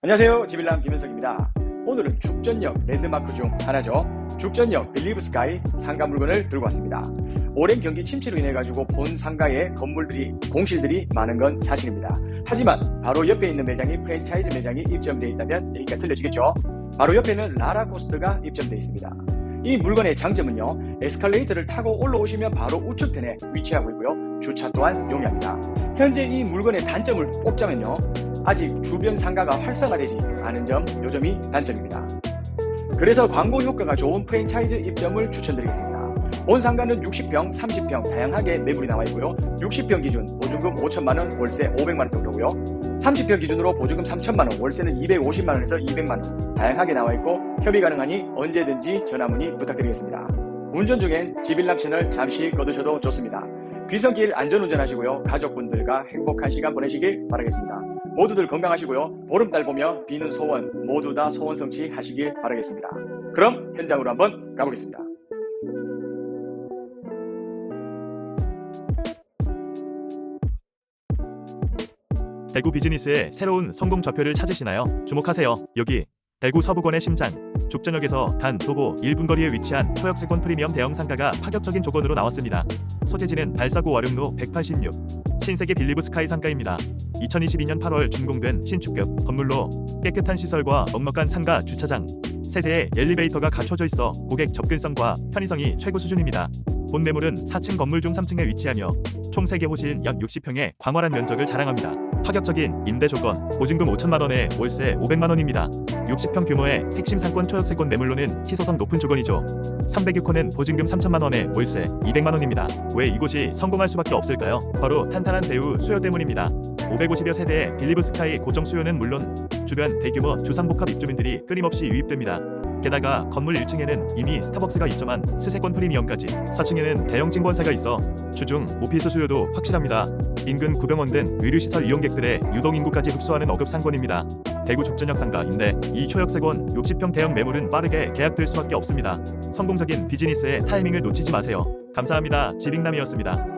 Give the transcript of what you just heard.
안녕하세요. 지빌람 김현석입니다. 오늘은 죽전역 랜드마크 중 하나죠. 죽전역 빌리브 스카이 상가 물건을 들고 왔습니다. 오랜 경기 침체로 인해 가지고 본 상가에 건물들이 공실들이 많은 건 사실입니다. 하지만 바로 옆에 있는 매장이 프랜차이즈 매장이 입점되어 있다면 얘기가 틀려지겠죠. 바로 옆에는 라라코스트가 입점되어 있습니다. 이 물건의 장점은요, 에스컬레이터를 타고 올라오시면 바로 우측편에 위치하고 있고요. 주차 또한 용이합니다. 현재 이 물건의 단점을 꼽자면요, 아직 주변 상가가 활성화되지 않은 점, 요 점이 단점입니다. 그래서 광고 효과가 좋은 프랜차이즈 입점을 추천드리겠습니다. 본 상가는 60평, 30평 다양하게 매물이 나와 있고요. 60평 기준 보증금 5천만 원, 월세 500만 원 정도고요. 30평 기준으로 보증금 3천만 원, 월세는 250만 원에서 200만 원 다양하게 나와 있고 협의 가능하니 언제든지 전화 문의 부탁드리겠습니다. 운전 중엔 지빌람 채널 잠시 꺼두셔도 좋습니다. 귀성길 안전운전 하시고요. 가족분들과 행복한 시간 보내시길 바라겠습니다. 모두들 건강하시고요. 보름달 보며 비는 소원 모두 다 소원 성취하시길 바라겠습니다. 그럼 현장으로 한번 가보겠습니다. 대구 비즈니스의 새로운 성공 좌표를 찾으시나요? 주목하세요. 여기 대구 서부권의 심장 죽전역에서 단 도보 1분 거리에 위치한 초역세권 프리미엄 대형 상가가 파격적인 조건으로 나왔습니다. 소재지는 발사구 와룡로 186 신세계 빌리브 스카이 상가입니다. 2022년 8월 준공된 신축급 건물로 깨끗한 시설과 넉넉한 상가 주차장 세대의 엘리베이터가 갖춰져 있어 고객 접근성과 편의성이 최고 수준입니다. 본 매물은 4층 건물 중 3층에 위치하며 총 3개 호실 약 60평의 광활한 면적을 자랑합니다. 파격적인 임대 조건, 보증금 5천만 원에 월세 500만 원입니다. 60평 규모의 핵심 상권 초역세권 매물로는 희소성 높은 조건이죠. 306호는 보증금 3천만 원에 월세 200만 원입니다. 왜 이곳이 성공할 수밖에 없을까요? 바로 탄탄한 배우 수요 때문입니다. 550여 세대의 빌리브 스카이 고정 수요는 물론 주변 대규모 주상복합 입주민들이 끊임없이 유입됩니다. 게다가 건물 1층에는 이미 스타벅스가 입점한 스세권 프리미엄까지 4층에는 대형 증권사가 있어 주중 오피스 수요도 확실합니다. 인근 구병원 등 의료시설 이용객들의 유동 인구까지 흡수하는 어급 상권입니다. 대구 죽전역 상가인데 이 초역세권 60평 대형 매물은 빠르게 계약될 수밖에 없습니다. 성공적인 비즈니스의 타이밍을 놓치지 마세요. 감사합니다. 지빅남이었습니다.